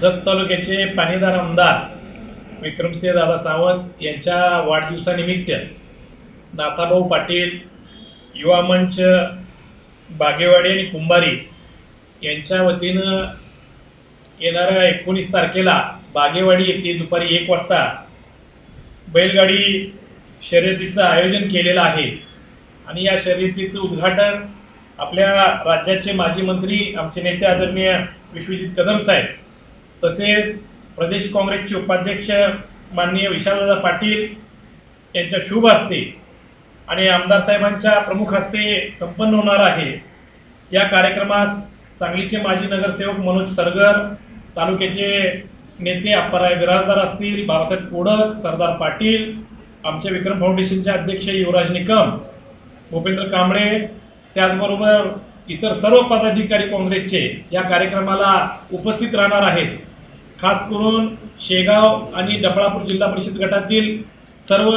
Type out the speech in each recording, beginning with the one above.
जत तालुक्याचे पाणीदार आमदार विक्रमसिंह दादा सावंत यांच्या वाढदिवसानिमित्त नाथाभाऊ पाटील युवा मंच बागेवाडी आणि कुंभारी यांच्या वतीनं येणाऱ्या एकोणीस तारखेला बागेवाडी येथे दुपारी एक वाजता बैलगाडी शर्यतीचं आयोजन केलेलं आहे. आणि या शर्यतीचं उद्घाटन आपल्या राज्याचे माजी मंत्री आमचे नेते आदरणीय विश्वजित कदम साहेब तसेच प्रदेश काँग्रेसचे उपाध्यक्ष माननीय विशालदादा पाटील यांच्या शुभ हस्ते आणि आमदार साहेबांच्या प्रमुख हस्ते संपन्न होणार आहे. या कार्यक्रमास सांगलीचे माजी नगरसेवक मनोज सरगर तालुक्याचे नेते अप्पाराय विराजदार असतील बाबासाहेब कोडक सरदार पाटील आमच्या विक्रम फाउंडेशनचे अध्यक्ष युवराज निकम भूपेंद्र कांबळे त्याचबरोबर इतर सर्व पदाधिकारी काँग्रेसचे या कार्यक्रमाला उपस्थित राहणार आहेत. खास करून शेगाव आणि डफळापूर जिल्हा परिषद गटातील सर्व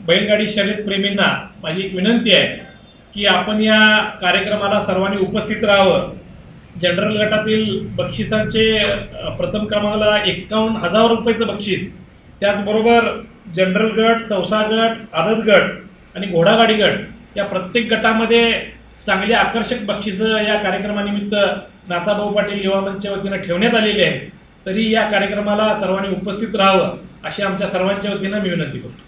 बैलगाडी शर्यत प्रेमींना माझी एक विनंती आहे की आपण या कार्यक्रमाला सर्वांनी उपस्थित राहावं. जनरल गटातील बक्षिसांचे प्रथम क्रमांकाला एक्कावन्न हजार रुपयाचं बक्षीस. त्याचबरोबर जनरल गट चौसा गट आदत गट आणि घोडागाडी गट या प्रत्येक गटामध्ये चांगली आकर्षक बक्षिसं या कार्यक्रमानिमित्त नाथाभाऊ पाटील युवा मंचच्या वतीनं ठेवण्यात आलेली आहे तरी या कार्यक्रमाला सर्वांनी उपस्थित राहावं अशी आमच्या सर्वांच्या वतीनं मी विनंती करतो.